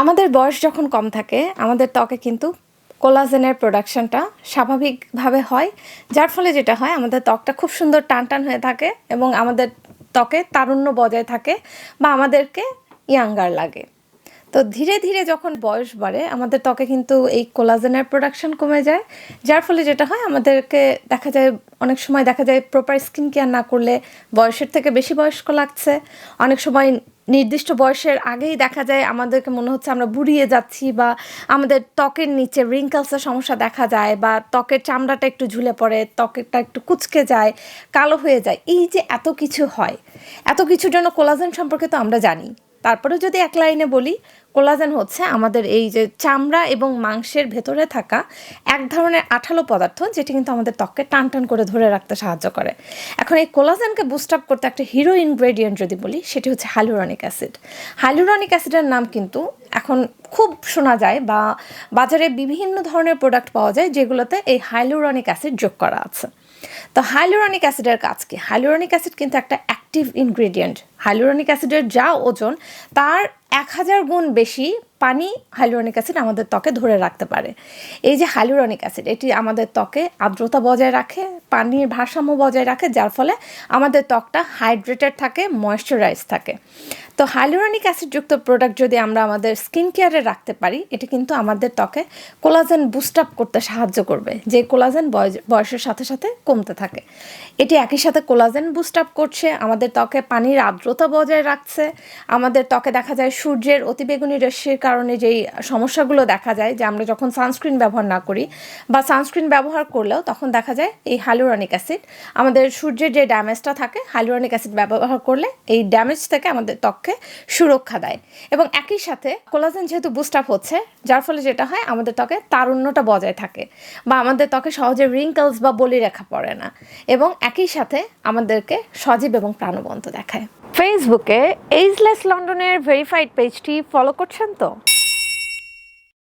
আমাদের বয়স যখন কম থাকে, আমাদের ত্বকে কিন্তু কোলাজেনের প্রোডাকশনটা স্বাভাবিকভাবে হয়। যার ফলে যেটা হয়, আমাদের ত্বকটা খুব সুন্দর টান টান হয়ে থাকে এবং আমাদের ত্বকে তারুণ্য বজায় থাকে বা আমাদেরকে ইয়াঙ্গার লাগে। তো ধীরে ধীরে যখন বয়স বাড়ে, আমাদের ত্বকে কিন্তু এই কোলাজেনের প্রোডাকশন কমে যায়। যার ফলে যেটা হয়, আমাদেরকে দেখা যায় অনেক সময় দেখা যায় প্রপার স্কিন কেয়ার না করলে বয়সের থেকে বেশি বয়স্ক লাগছে। অনেক সময় নির্দিষ্ট বয়সের আগেই দেখা যায় আমাদেরকে মনে হচ্ছে আমরা বুড়িয়ে যাচ্ছি বা আমাদের ত্বকের নিচে রিঙ্কেলসের সমস্যা দেখা যায় বা ত্বকের চামড়াটা একটু ঝুলে পড়ে, ত্বকেরটা একটু কুচকে যায়, কালো হয়ে যায়। এই যে এত কিছু হয়, এত কিছুর জন্য কোলাজেন সম্পর্কে তো আমরা জানি। তারপরে যদি এক লাইনে বলি, কোলাজেন হচ্ছে আমাদের এই যে চামড়া এবং মাংসের ভেতরে থাকা এক ধরনের আঠালো পদার্থ যেটি কিন্তু আমাদের ত্বককে টান টান করে ধরে রাখতে সাহায্য করে। এখন এই কোলাজেনকে বুস্ট আপ করতে একটা হিরো ইনগ্রেডিয়েন্ট যদি বলি, সেটি হচ্ছে হাইলুরনিক অ্যাসিড হাইলুরনিক অ্যাসিডের নাম কিন্তু এখন খুব শোনা যায় বা বাজারে বিভিন্ন ধরনের প্রোডাক্ট পাওয়া যায় যেগুলোতে এই হাইলুরনিক অ্যাসিড যোগ করা আছে। তো হাইলুরনিক অ্যাসিডের কাজ কি? হাইলুরনিক অ্যাসিড কিন্তু একটা অ্যাক্টিভ ইনগ্রেডিয়েন্ট হাইলুরনিক অ্যাসিডের যা ওজন তার এক হাজার গুণ বেশি পানি হাইলুরনিক অ্যাসিড আমাদের ত্বকে ধরে রাখতে পারে। এই যে হাইলুরনিক অ্যাসিড, এটি আমাদের ত্বকে আর্দ্রতা বজায় রাখে, পানির ভারসাম্য বজায় রাখে, যার ফলে আমাদের ত্বকটা হাইড্রেটেড থাকে ময়শ্চারাইজ থাকে। তো হাইলুরনিক অ্যাসিডযুক্ত প্রোডাক্ট যদি আমরা আমাদের স্কিন কেয়ারে রাখতে পারি, এটি কিন্তু আমাদের ত্বকে কোলাজেন বুস্ট আপ করতে সাহায্য করবে, যে কোলাজেন বয়স- বয়সের সাথে সাথে কমতে থাকে। এটি একই সাথে কোলাজেন বুস্ট আপ করছে, আমাদের ত্বকে পানির আর্দ্রতা বজায় রাখছে, আমাদের ত্বকে দেখা যায় সূর্যের অতিবেগুনি রশ্মির কারণে যেই সমস্যাগুলো দেখা যায়, যে আমরা যখন সানস্ক্রিন ব্যবহার না করি বা সানস্ক্রিন ব্যবহার করলেও তখন দেখা যায় এই হাইলুরনিক অ্যাসিড আমাদের সূর্যের যে ড্যামেজটা থাকে হাইলুরনিক অ্যাসিড ব্যবহার করলে এই ড্যামেজ থেকে আমাদের ত্বককে সুরক্ষা দেয়। এবং একই সাথে কোলাজেন যেহেতু বুস্ট আপ হচ্ছে, যার ফলে যেটা হয়, আমাদের ত্বকে তারুণ্যটা বজায় থাকে বা আমাদের ত্বকে সহজে রিঙ্কলস বা বলি রেখা পড়ে না। এবং একই সাথে আমাদেরকে সজীব এবং প্রাণবন্ত দেখায়। ফেসবুকে এইজলেস লন্ডনের ভেরিফাইড পেজটি ফলো করছেন তো?